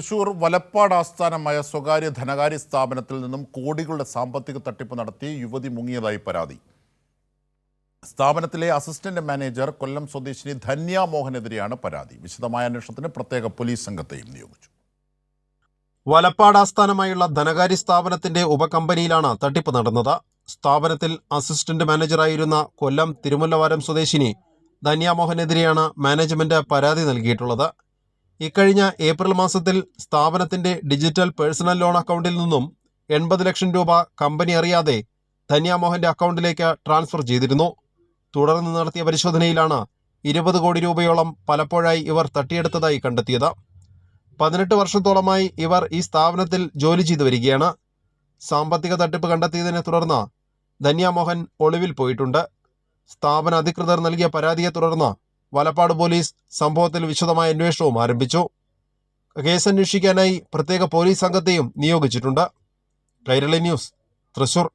തൃശൂർ വലപ്പാട് ആസ്ഥാനമായ സ്വകാര്യ ധനകാര്യ സ്ഥാപനത്തിൽ നിന്നും കോടികളുടെ സാമ്പത്തിക തട്ടിപ്പ് നടത്തി യുവതി മുങ്ങിയതായി പരാതി. സ്ഥാപനത്തിലെ അസിസ്റ്റന്റ് മാനേജർ കൊല്ലം സ്വദേശിനി ധന്യ മോഹനെതിരെയാണ് പരാതി. വിശദമായ അന്വേഷണത്തിന് പ്രത്യേക പോലീസ് സംഘത്തെയും നിയോഗിച്ചു. വലപ്പാട് ആസ്ഥാനമായുള്ള ധനകാര്യ സ്ഥാപനത്തിന്റെ ഉപകമ്പനിയിലാണ് തട്ടിപ്പ് നടന്നത്. സ്ഥാപനത്തിൽ അസിസ്റ്റന്റ് മാനേജറായിരുന്ന കൊല്ലം തിരുമുല്ലവാരം സ്വദേശിനി ധന്യ മോഹനെതിരെയാണ് മാനേജ്മെന്റ് പരാതി നൽകിയിട്ടുള്ളത്. ഇക്കഴിഞ്ഞ ഏപ്രിൽ മാസത്തിൽ സ്ഥാപനത്തിന്റെ ഡിജിറ്റൽ പേഴ്സണൽ ലോൺ അക്കൗണ്ടിൽ നിന്നും എൺപത് ലക്ഷം രൂപ കമ്പനി അറിയാതെ ധന്യാമോഹന്റെ അക്കൗണ്ടിലേക്ക് ട്രാൻസ്ഫർ ചെയ്തിരുന്നു. തുടർന്ന് നടത്തിയ പരിശോധനയിലാണ് ഇരുപത് കോടി രൂപയോളം പലപ്പോഴായി ഇവർ തട്ടിയെടുത്തതായി കണ്ടെത്തിയത്. പതിനെട്ട് വർഷത്തോളമായി ഇവർ ഈ സ്ഥാപനത്തിൽ ജോലി ചെയ്തു വരികയാണ്. സാമ്പത്തിക തട്ടിപ്പ് കണ്ടെത്തിയതിനെ തുടർന്ന് ധന്യാമോഹൻ ഒളിവിൽ പോയിട്ടുണ്ട്. സ്ഥാപന അധികൃതർ നൽകിയ പരാതിയെ തുടർന്ന് വലപ്പാട് പോലീസ് സംഭവത്തിൽ വിശദമായ അന്വേഷണവും ആരംഭിച്ചു. കേസ് അന്വേഷിക്കാനായി പ്രത്യേക പോലീസ് സംഘത്തെയും നിയോഗിച്ചിട്ടുണ്ട്. കൈരളി ന്യൂസ് തൃശൂർ.